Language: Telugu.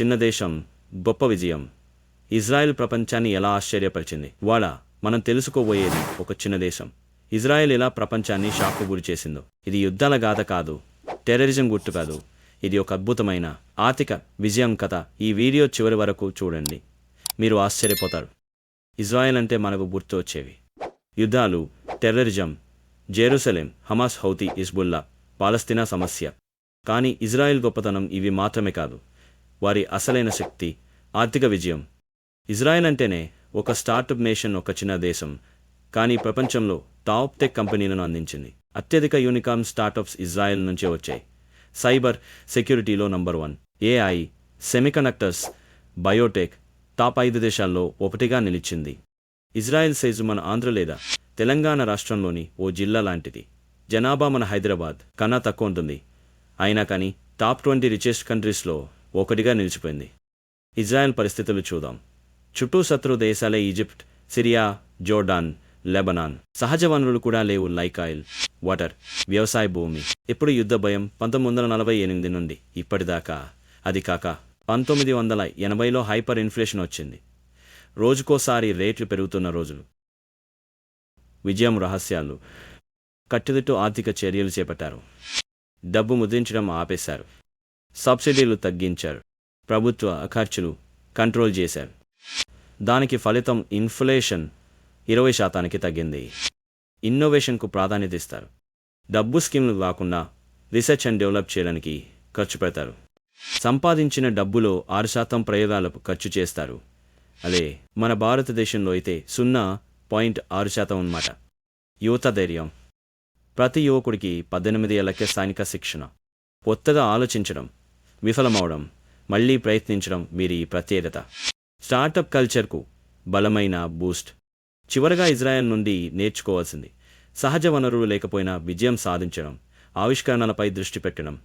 చిన్న దేశం గొప్ప విజయం. ఇజ్రాయెల్ ప్రపంచాన్ని ఎలా ఆశ్చర్యపరిచింది? వాళ్ళ మనం తెలుసుకోబోయేది ఒక చిన్న దేశం. ఇజ్రాయెల్ ఎలా ప్రపంచాన్ని షాక్కు గురి చేసిందో. ఇది యుద్ధాల గాథ కాదు టెర్రరిజం గుర్తు కాదు. ఇది ఒక అద్భుతమైన ఆర్థిక విజయం కథ. ఈ వీడియో చివరి వరకు చూడండి. మీరు ఆశ్చర్యపోతారు. ఇజ్రాయెల్ అంటే మనకు గుర్తు వచ్చేవి. యుద్ధాలు terrorism Jerusalem Hamas Houthi Hezbollah Palestine సమస్య. కానీ ఇజ్రాయెల్ గొప్పతనం ఇవి మాత్రమే కాదు. వారి అసలైన శక్తి ఆర్థిక విజయం. ఇజ్రాయెల్ అంటేనే ఒక స్టార్టప్ నేషన్ ఒక చిన్న దేశం. కానీ ప్రపంచంలో టాప్ టెక్ కంపెనీలను అందించింది. అత్యధిక యూనికామ్ స్టార్టప్స్ ఇజ్రాయెల్ నుంచే వచ్చాయి. Cyber సెక్యూరిటీలో number one. AI semiconductors biotech top ఐదు దేశాల్లో ఒకటిగా నిలిచింది. ఇజ్రాయెల్ సైజు మన ఆంధ్ర లేదా తెలంగాణ రాష్ట్రంలోని ఓ జిల్లా లాంటిది. జనాభా మన హైదరాబాద్ కన్నా తక్కువ ఉంటుంది. అయినా కానీ టాప్ ట్వంటీ రిచెస్ట్ కంట్రీస్లో ఒకటిగా నిలిచిపోయింది. ఇజ్రాయెల్ పరిస్థితులు చూద్దాం. చుట్టూ శత్రు దేశాలే ఈజిప్ట్ సిరియా జోర్డాన్ లెబనాన్. సహజ వనరులు కూడా లేవు లైక్ ఆయిల్ వాటర్ వ్యవసాయ భూమి. ఇప్పుడు యుద్ధ భయం? పంతొమ్మిది వందల నలభై ఎనిమిది నుండి ఇప్పటిదాకా. అది కాక పంతొమ్మిది వందల ఎనభైలో హైపర్ ఇన్ఫ్లేషన్ వచ్చింది. రోజుకోసారి రేట్లు పెరుగుతున్న రోజులు. విజయం రహస్యాలు. కట్టుదిట్టు ఆర్థిక చర్యలు చేపట్టారు. డబ్బు ముద్రించడం ఆపేశారు. సబ్సిడీలు తగ్గించారు. ప్రభుత్వ ఖర్చులు కంట్రోల్ చేశారు. దానికి ఫలితం ఇన్ఫ్లేషన్ ఇరవై శాతానికి తగ్గింది. ఇన్నోవేషన్కు ప్రాధాన్యత ఇస్తారు. డబ్బు స్కీమ్లు కాకుండా రీసెర్చ్ అండ్ డెవలప్ చేయడానికి ఖర్చు పెడతారు. సంపాదించిన డబ్బులో ఆరు శాతం ప్రయోగాలకు ఖర్చు చేస్తారు. అదే మన భారతదేశంలో అయితే సున్నా పాయింట్ ఆరు శాతం అన్నమాట. యువత ధైర్యం. ప్రతి యువకుడికి పద్దెనిమిది ఏళ్ళకే సైనిక శిక్షణ. కొత్తగా ఆలోచించడం. విఫలమవడం మళ్ళీ ప్రయత్నించడం వీరి ప్రత్యేకత. స్టార్టప్ కల్చర్కు బలమైన బూస్ట్. చివరగా ఇజ్రాయెల్ నుండి నేర్చుకోవాల్సింది సహజ వనరులు లేకపోయినా విజయం సాధించడం ఆవిష్కరణలపై దృష్టి పెట్టడం.